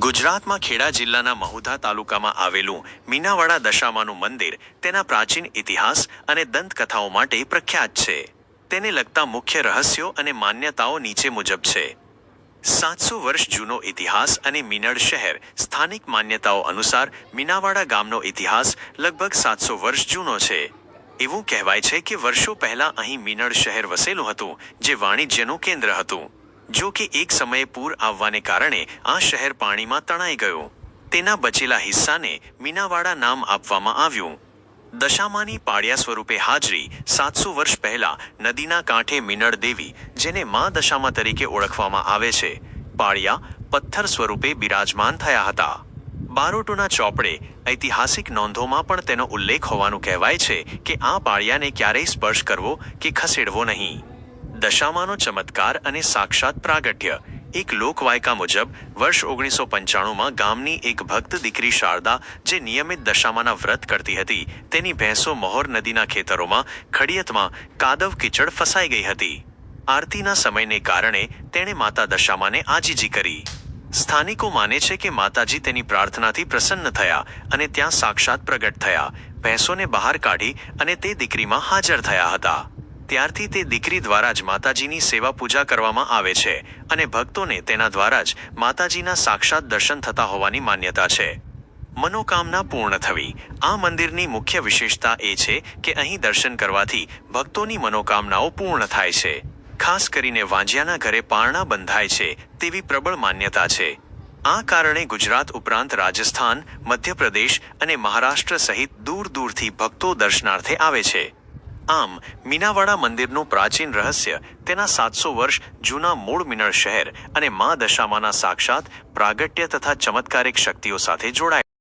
ગુજરાતમાં ખેડા જિલ્લાના મહુધા તાલુકામાં આવેલું મીનાવાડા દશામાનું મંદિર તેના પ્રાચીન ઇતિહાસ અને દંતકથાઓ માટે પ્રખ્યાત છે. તેને લગતા મુખ્ય રહસ્યો અને માન્યતાઓ નીચે મુજબ છે. સાતસો વર્ષ જૂનો ઇતિહાસ અને મીનળ શહેર સ્થાનિક માન્યતાઓ અનુસાર મીનાવાડા ગામનો ઇતિહાસ લગભગ સાતસો વર્ષ જૂનો છે. એવું કહેવાય છે કે વર્ષો પહેલાં અહીં મીનળ શહેર વસેલું હતું, જે વાણિજ્યનું કેન્દ્ર હતું. જો કે એક સમયે પૂર આવવાને કારણે આ શહેર પાણીમાં તણાઈ ગયું. તેના બચેલા હિસ્સાને મીનાવાડા નામ આપવામાં આવ્યું. દશામાની પાળિયા સ્વરૂપે હાજરી સાતસો વર્ષ પહેલા નદીના કાંઠે મિનળ દેવી, જેને મા દશામા તરીકે ઓળખવામાં આવે છે, પાળિયા પથ્થર સ્વરૂપે બિરાજમાન થયા હતા. બારોટોના ચોપડે ઐતિહાસિક નોંધોમાં પણ તેનો ઉલ્લેખ હોવાનું કહેવાય છે કે આ પાળિયાને ક્યારેય સ્પર્શ કરવો કે ખસેડવો નહીં. દશામાનો ચમત્કાર અને સાક્ષાત પ્રાગટ્ય. એક લોકવાયકા મુજબ, વર્ષ ઓગણીસો પંચાણુંમાં ગામની એક ભક્ત દીકરી શારદા, જે નિયમિત દશામાના વ્રત કરતી હતી, તેની ભેંસો મહોર નદીના ખેતરોમાં, ખડિયતમાં કાદવ કીચડ ફસાઈ ગઈ હતી. આરતીના સમયને કારણે તેણે માતા દશામાને આજીજી કરી. સ્થાનિકો માને છે કે માતાજી તેની પ્રાર્થનાથી પ્રસન્ન થયા અને ત્યાં સાક્ષાત પ્રગટ થયા. ભેંસોને બહાર કાઢી અને તે દીકરીમાં હાજર થયા હતા. ત્યારથી તે દીકરી દ્વારા જ માતાજીની સેવા પૂજા કરવામાં આવે છે અને ભક્તોને તેના દ્વારા જ માતાજીના સાક્ષાત દર્શન થતા હોવાની માન્યતા છે. મનોકામના પૂર્ણ થવી. આ મંદિરની મુખ્ય વિશેષતા એ છે કે અહીં દર્શન કરવાથી ભક્તોની મનોકામનાઓ પૂર્ણ થાય છે. ખાસ કરીને વાંજિયાના ઘરે પારણા બંધાય છે તેવી પ્રબળ માન્યતા છે. આ કારણે ગુજરાત ઉપરાંત રાજસ્થાન, મધ્યપ્રદેશ અને મહારાષ્ટ્ર સહિત દૂર દૂરથી ભક્તો દર્શનાર્થે આવે છે. આમ, મીનાવાડા મંદિરનું પ્રાચીન રહસ્ય, તેના સાતસો વર્ષ જૂના મૂળ મિનળ શહેર અને મા દશામાના સાક્ષાત પ્રાગટ્ય તથા ચમત્કારિક શક્તિઓ સાથે જોડાય